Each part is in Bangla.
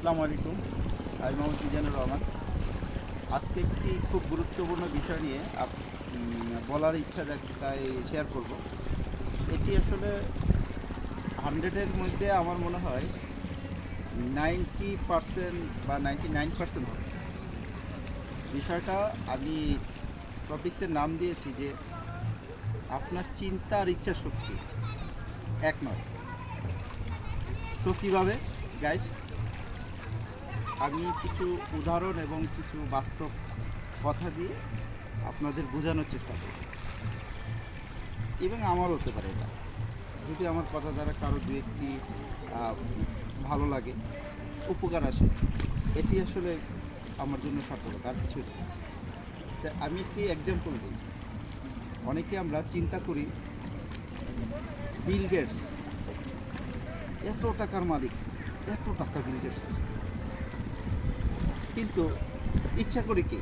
আসসালামু আলাইকুম। আমি মোহাম্মদ মিজানুর রহমান। আজকে একটি খুব গুরুত্বপূর্ণ বিষয় নিয়ে বলার ইচ্ছা যাচ্ছে, তাই শেয়ার করব। এটি আসলে হান্ড্রেডের মধ্যে আমার মনে হয় নাইনটি পারসেন্ট বা নাইনটি নাইন পারসেন্ট হবে। বিষয়টা আমি টপিক্সের নাম দিয়েছি যে আপনার চিন্তা আর ইচ্ছা শক্তি এক নয়। সো কীভাবে গাইস আমি কিছু উদাহরণ এবং কিছু বাস্তব কথা দিয়ে আপনাদের বোঝানোর চেষ্টা করব। এবং আমার হতে পারে এটা। যদি আমার কথা দ্বারা কারও দু একটি ভালো লাগে, উপকার আসে, এটি আসলে আমার জন্য সার্থকতা, আর কিছু না। তা আমি একটি এক্সাম্পল দিই। অনেকে আমরা চিন্তা করি বিল গেটস এত টাকার মালিক, এত টাকা বিল গেটসের কিন্তু ইচ্ছা করি কি?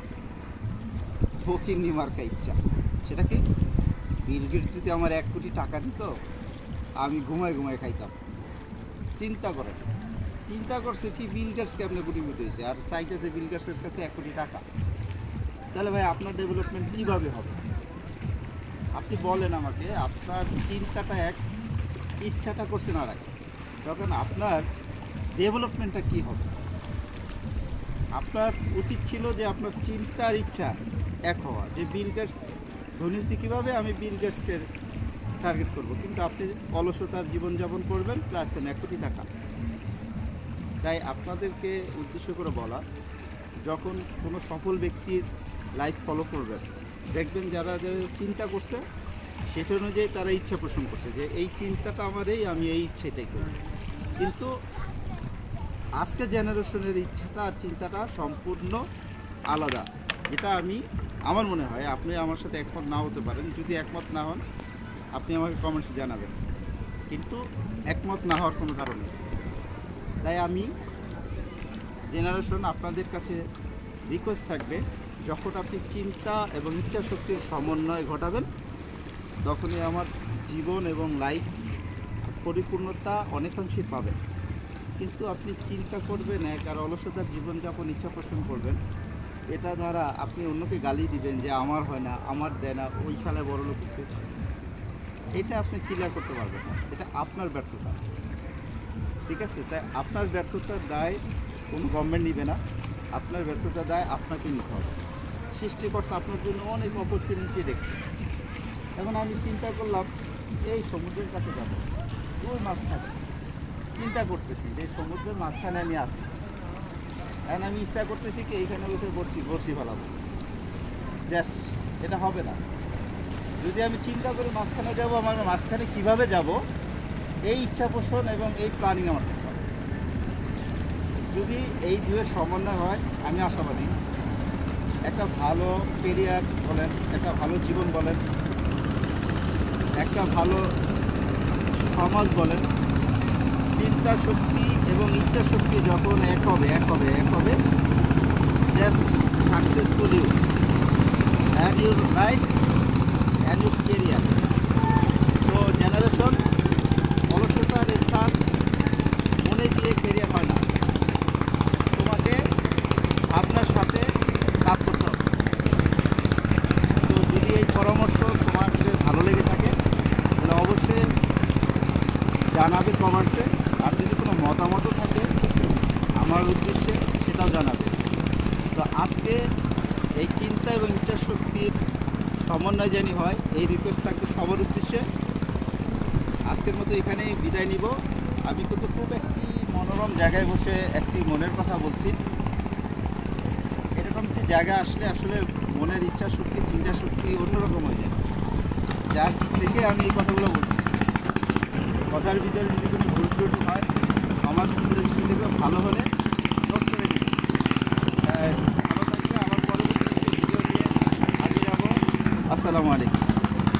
ফকিরনি মার্কা ইচ্ছা। সেটা কি? বিলগেট যদি আমার এক কোটি টাকা দিত, আমি ঘুমায় ঘুমায় খাইতাম। চিন্তা করেন। চিন্তা করছে কি বিল কেমনে কোটিপতি হয়েছে? আর চাইতেছে বিল গেটসের কাছে এক কোটি টাকা। তাহলে ভাই, আপনার ডেভেলপমেন্ট কীভাবে হবে? আপনি বলেন আমাকে, আপনার চিন্তাটা এক, ইচ্ছাটা করছেন আর এক তখন আপনার ডেভেলপমেন্টটা কী হবে? আপনার উচিত ছিল যে আপনার চিন্তার ইচ্ছা এক হওয়া, যে বিল গেটস ধনী হয়েছে কীভাবে আমি বিল গেটসকে টার্গেট করব? কিন্তু আপনি অলসতার জীবনযাপন করবেন চাচ্ছেন এক কোটি টাকা তাই আপনাদেরকে উদ্দেশ্য করে বলা, যখন কোনো সফল ব্যক্তির লাইফ ফলো করবেন, দেখবেন যারা যারা চিন্তা করছে, সেটা অনুযায়ী তারা ইচ্ছা পোষণ করছে যে, এই চিন্তাটা আমার এই আমি এই ইচ্ছেটাই করি। কিন্তু আজকে জেনারেশনের ইচ্ছাটা আর চিন্তাটা সম্পূর্ণ আলাদা। যেটা আমি, আমার মনে হয়, আপনি আমার সাথে একমত না হতে পারেন। যদি একমত না হন, আপনি আমাকে কমেন্টসে জানাবেন। কিন্তু একমত না হওয়ার কোনো কারণ নেই। তাই আমি জেনারেশন আপনাদের কাছে রিকোয়েস্ট থাকবে, যখন আপনি চিন্তা এবং ইচ্ছা শক্তির সমন্বয় ঘটাবেন, তখনই আমার জীবন এবং লাইফ পরিপূর্ণতা অনেকাংশে পাবেন। কিন্তু আপনি চিন্তা করবেন এক আর অলসতার জীবনযাপন, ইচ্ছা পোষণ করবেন। এটা দ্বারা আপনি অন্যকে গালি দিবেন যে আমার হয় না, আমার দেয় না, ওই সালে বড় লোক। এটা আপনি ক্লিয়ার করতে পারবেন না, এটা আপনার ব্যর্থতা। ঠিক আছে? তাই আপনার ব্যর্থতার দায় কোনো গভর্নমেন্ট নিবে না, আপনার ব্যর্থতার দায় আপনাকে নিতে হবে। সৃষ্টিকর্তা আপনার জন্য অনেক অপরচুনিটি দেখছে। এখন আমি চিন্তা করলাম, এই সমুদ্রের কাছে যাব। ওই মাঝখানে চিন্তা করতেছি যে সমুদ্রের মাঝখানে আমি আছি। এখন আমি ইচ্ছা করতেছি কি এইখানে বসে বসছি বসি ফেলাবো। জাস্ট এটা হবে না। যদি আমি চিন্তা করি মাঝখানে যাব, আমার মাঝখানে কীভাবে যাব, এই ইচ্ছা পোষণ এবং এই প্ল্যানিং আমার হবে। যদি এই দুয়ের সমন্বয় হয়, আমি আশাবাদী। একটা ভালো কেরিয়ার বলেন, একটা ভালো জীবন বলেন, একটা ভালো সমাজ বলেন চিন্তা শক্তি এবং ইচ্ছা শক্তি যখন এক হবে এক হবে এক হবে just successful you and your life and your career তো জেনারেশন অলসতার স্থান, মনে দিয়ে কেরিয়ার হয় না। তোমাকে আপনার সাথে কাজ করতে হবে। তো যদি এই পরামর্শ তোমাদের ভালো লেগে থাকে, তাহলে অবশ্যই জানাবে কোনো মতামতও থাকে, আমার উদ্দেশ্যে সেটাও জানাবে। তো আজকে এই চিন্তা এবং ইচ্ছা শক্তির সমন্বয় জানি হয়, এই রিকোয়েস্ট থাকবে সবার উদ্দেশ্যে। আজকের মতো এখানেই বিদায় নিব। আমি কিন্তু খুব একটি মনোরম জায়গায় বসে একটি মনের কথা বলছি। এরকম একটি জায়গা আসলে আসলে মনের ইচ্ছা শক্তি চিন্তা শক্তি অন্যরকম হয়ে যায়। যার থেকে আমি এই কথাগুলো বলছি। কথার ভিতরে যদি কোনো ভুল ত্রুটি হয় আমার থেকে ভালো হলে ভালো থাকলে আমার পরবর্তী ভিডিও নিয়ে হাজির যাব আসসালামু আলাইকুম।